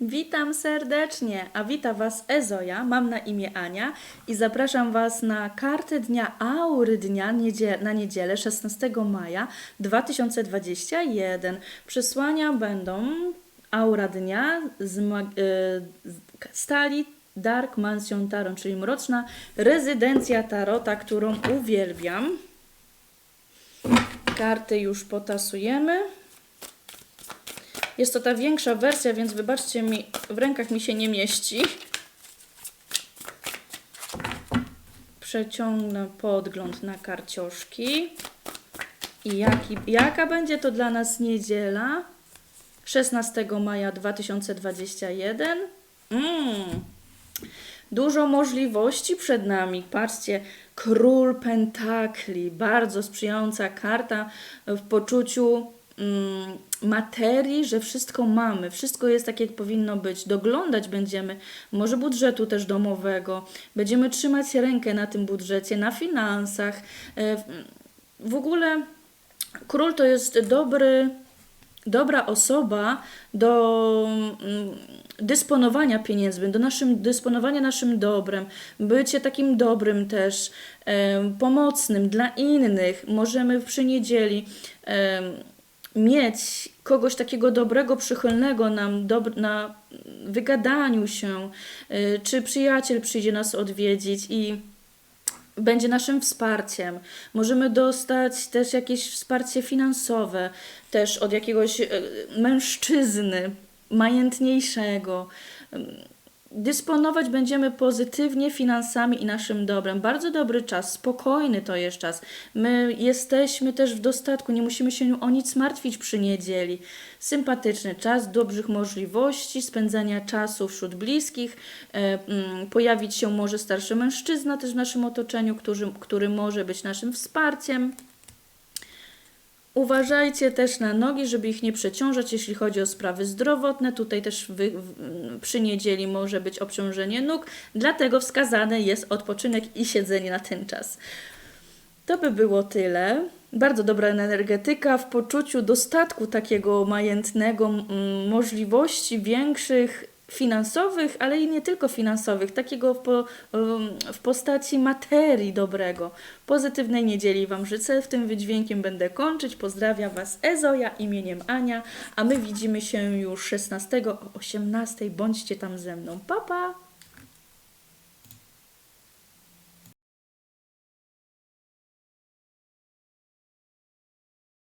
Witam serdecznie, a wita Was Ezoja, mam na imię Ania i zapraszam Was na kartę dnia Aury dnia na niedzielę 16 maja 2021. Przesłania będą Aura dnia z y, stali Dark Mansion Tarot, czyli mroczna rezydencja Tarota, którą uwielbiam. Karty już potasujemy. Jest to ta większa wersja, więc wybaczcie mi, w rękach mi się nie mieści. Przeciągnę podgląd na karcioszki. I jaki, jaka będzie to dla nas niedziela? 16 maja 2021. Mm. Dużo możliwości przed nami. Patrzcie, król pentakli, bardzo sprzyjająca karta w poczuciu materii, że wszystko mamy, wszystko jest tak, jak powinno być. Doglądać będziemy, może budżetu też domowego, będziemy trzymać rękę na tym budżecie, na finansach. E, w- ogóle król to jest dobry dobra osoba do mm, dysponowania pieniędzmi, do naszym, dysponowania naszym dobrem, bycie takim dobrym też, em, pomocnym dla innych. Możemy przy niedzieli mieć kogoś takiego dobrego, przychylnego nam na wygadaniu się, y, czy przyjaciel przyjdzie nas odwiedzić i będzie naszym wsparciem. Możemy dostać też jakieś wsparcie finansowe, też od jakiegoś e, mężczyzny majętniejszego. Dysponować będziemy pozytywnie finansami i naszym dobrem. Bardzo dobry czas, spokojny to jest czas. My jesteśmy też w dostatku, nie musimy się o nic martwić przy niedzieli. Sympatyczny czas, dobrych możliwości, spędzania czasu wśród bliskich. E, mm, pojawić się może starszy mężczyzna też w naszym otoczeniu, który, który może być naszym wsparciem. Uważajcie też na nogi, żeby ich nie przeciążać, jeśli chodzi o sprawy zdrowotne. Tutaj też wy, przy niedzieli może być obciążenie nóg, dlatego wskazane jest odpoczynek i siedzenie na ten czas. To by było tyle. Bardzo dobra energetyka w poczuciu dostatku takiego majętnego, mm, możliwości większych finansowych, ale i nie tylko finansowych, takiego w, po, em, w postaci materii dobrego. Pozytywnej niedzieli Wam życzę, w tym wydźwiękiem będę kończyć. Pozdrawiam Was Ezoja imieniem Ania, a my widzimy się już 16 o 18. Bądźcie tam ze mną. Pa, pa!